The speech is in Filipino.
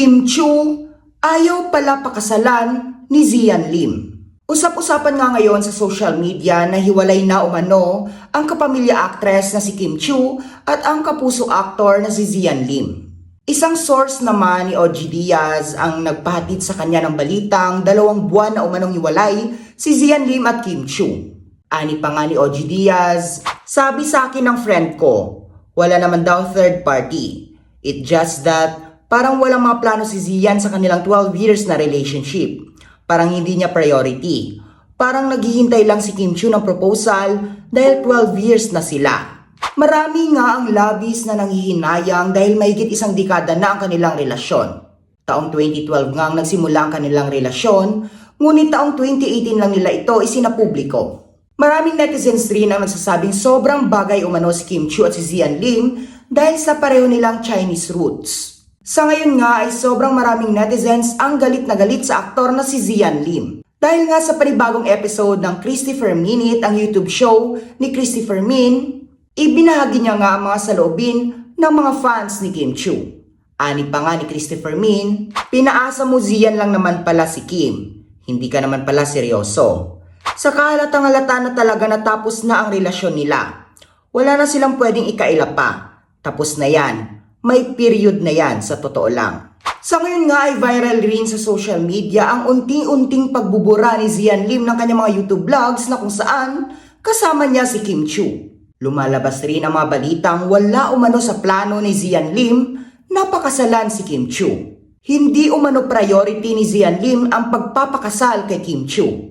Kim Chu ayaw pala pakasalan ni Zian Lim. Usap-usapan nga ngayon sa social media na hiwalay na umano ang kapamilya actress na si Kim Chu at ang kapuso actor na si Zian Lim. Isang source naman ni OG Diaz ang nagpahatid sa kanya ng balitang dalawang buwan na umanong hiwalay si Zian Lim at Kim Chu. Ani pa nga ni OG Diaz, sabi sa akin ng friend ko, wala naman daw third party. It just that parang walang mga plano si Zian sa kanilang 12 years na relationship. Parang hindi niya priority. Parang naghihintay lang si Kim Chu ng proposal dahil 12 years na sila. Marami nga ang labis na nanghihinayang dahil mahigit isang dekada na ang kanilang relasyon. Taong 2012 nga ang nagsimula ang kanilang relasyon, ngunit taong 2018 lang nila ito isinapubliko. Maraming netizens rin ang nagsasabing sobrang bagay umano si Kim Chu at si Zian Lim dahil sa pareho nilang Chinese roots. Sa ngayon nga ay sobrang maraming netizens ang galit na galit sa aktor na si Zian Lim. Dahil nga sa panibagong episode ng Christopher Minute, ang YouTube show ni Christopher Min, ibinahagi niya nga ang mga saloobin ng mga fans ni Kim Chu. Ani pa nga ni Christopher Min, pinaasa mo Zian lang naman pala si Kim. Hindi ka naman pala seryoso. Sa kahalatang halata na talaga natapos na ang relasyon nila. Wala na silang pwedeng ikaila pa. Tapos na yan. May period na yan sa totoo lang. Sa ngayon nga ay viral rin sa social media ang unti-unting pagbubura ni Zian Lim ng kanyang mga YouTube vlogs na kung saan kasama niya si Kim Chu. Lumalabas rin ang mga balitang wala umano sa plano ni Zian Lim na pakasalan si Kim Chu. Hindi umano priority ni Zian Lim ang pagpapakasal kay Kim Chu.